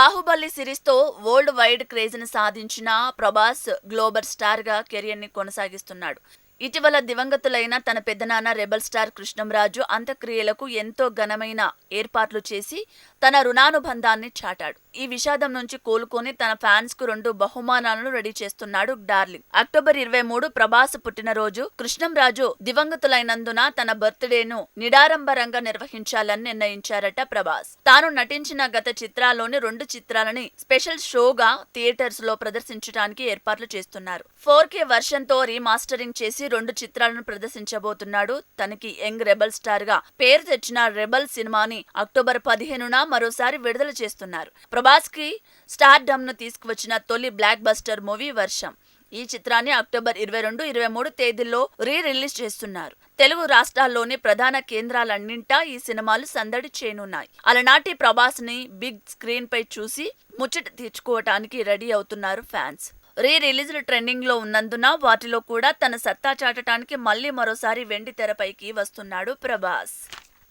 బాహుబలి సిరీస్తో world wide క్రేజ్ని సాధించిన ప్రభాస్ గ్లోబల్ స్టార్గా ని కొనసాగిస్తున్నాడు. ఇటీవల దివంగతులైన తన పెద్దనాన్న రెబల్ స్టార్ కృష్ణంరాజు అంత్యక్రియలకు ఎంతో ఘనమైన ఏర్పాట్లు చేసి తన రుణానుబంధాన్ని చాటాడు. ఈ విషాదం నుంచి కోలుకొని తన ఫ్యాన్స్కు రెండు బహుమానాలను రెడీ చేస్తున్నాడు డార్లింగ్. అక్టోబర్ ఇరవై మూడు ప్రభాస్ పుట్టినరోజు కృష్ణంరాజు దివంగతులైనందున తన బర్త్డేను నిడారంభరంగా నిర్వహించాలని నిర్ణయించారట ప్రభాస్. తాను నటించిన గత చిత్రాల్లోని రెండు చిత్రాలని స్పెషల్ షోగా థియేటర్స్లో ప్రదర్శించడానికి ఏర్పాట్లు చేస్తున్నారు. ఫోర్ కే వర్షన్తో రీమాస్టరింగ్ చేసి రెండు చిత్రాలను ప్రదర్శించబోతున్నాడు. తనకి యంగ్ రెబల్ స్టార్గా పేరు తెచ్చిన రెబల్ సినిమాని అక్టోబర్ పదిహేనున మరోసారి విడుదల చేస్తున్నారు. ప్రభాస్కి స్టార్ డమ్ను తీసుకువచ్చిన తొలి బ్లాక్ బస్టర్ మూవీ వర్షం. ఈ చిత్రాన్ని అక్టోబర్ ఇరవై రెండు ఇరవై మూడు తేదీల్లో రీ రిలీజ్ చేస్తున్నారు. తెలుగు రాష్ట్రాల్లోని ప్రధాన కేంద్రాలన్నింటా ఈ సినిమాలు సందడి చేయనున్నాయి. అలనాటి ప్రభాస్ని బిగ్ స్క్రీన్ పై చూసి ముచ్చట తీర్చుకోవటానికి రెడీ అవుతున్నారు ఫ్యాన్స్. రీ రిలీజ్లు ట్రెండింగ్లో ఉన్నందున వాటిలో కూడా తన సత్తా చాటటానికి మళ్ళీ మరోసారి వెండి తెరపైకి వస్తున్నాడు ప్రభాస్.